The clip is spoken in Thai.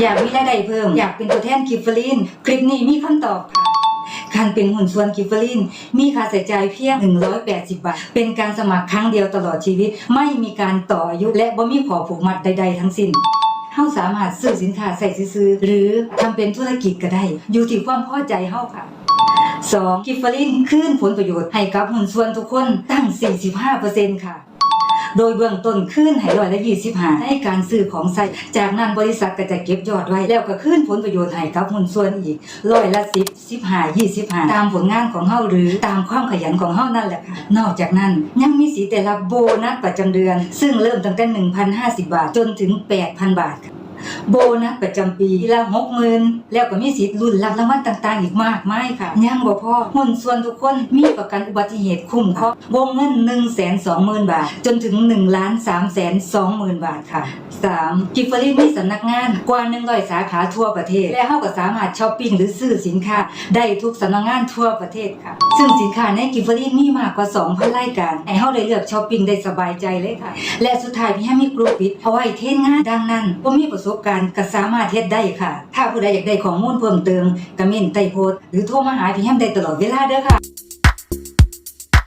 อยากมีรายได้เพิ่ม อยากเป็นตัวแทนกิฟเฟอริน คลิปนี้มีคำตอบค่ะการเป็นหุ่นส่วนกิฟเฟอริน มีค่าใช้จ่ายเพียง 180 บาท เป็นการสมัครครั้งเดียวตลอดชีวิต ไม่มีการต่ออายุและบ่มีขอผูกมัดใด ๆ ทั้งสิ้นเฮาสามารถซื้อสินค้าใส่ซื้อ หรือทำเป็นธุรกิจก็ได้ อยู่ที่ความพอใจเฮาค่ะ 2. กิฟเฟอรินคืนผลประโยชน์ให้กับหุ้นส่วนทุกคนตั้ง 45%ค่ะ โดยเบื้องต้นขึ้นให้ร้อยละยี่สิบห้าในการซื้อของใส่จากนั้นบริษัทก็จะเก็บยอดไว้ แล้วก็ขึ้นผลประโยชน์ให้กับหุ้นส่วนอีกร้อยละสิบสิบห้ายี่สิบห้าตามผลงานของเฮาหรือตามความขยันของเฮานั่นแหละค่ะนอกจากนั้นยังมีสีแต่ละโบนัสประจำเดือน ซึ่งเริ่มตั้งแต่1,050 บาทจนถึง 8,000 บาทค่ะ โบนัสประจำปีละหกหมื่นแล้วก็มีสิทธิ์ลุ้นรับรางวัลต่างๆ อีกมากมายค่ะ ยังบ่พอหุ้นส่วนทุกคนมีประกันอุบัติเหตุคุ้มครองวงเงิน1 2 0 0 0 0บาท จนถึง1ล้าน3แสน2หมื่นบาทค่ะ 3. กิฟฟรีมีสำนักงานกว่า100สาขาทั่วประเทศ และเฮาก็สามารถช้อปปิ้งหรือซื้อสินค้า ได้ทุกสำนักงานทั่วประเทศค่ะ ซึ่งสินค้าในกิฟฟรีมีมากกว่า2,000รายการให้เฮาได้เลือกช้อปปิ้งได้สบายใจเลยค่ะ และสุดท้ายพี่ให้มีกลุ่มปิดเอาไว้เทนงานดังนั้นบ่มีประสบบการณ์ก็สามารถเฮ็ดได้ค่ะ ถ้าผู้ใดอยากได้ข้อมูลเพิ่มเติมก็เม่นใต้โพสต์หรือโทรมาหาพี่แฮมได้ตลอดเวลาเด้อค่ะ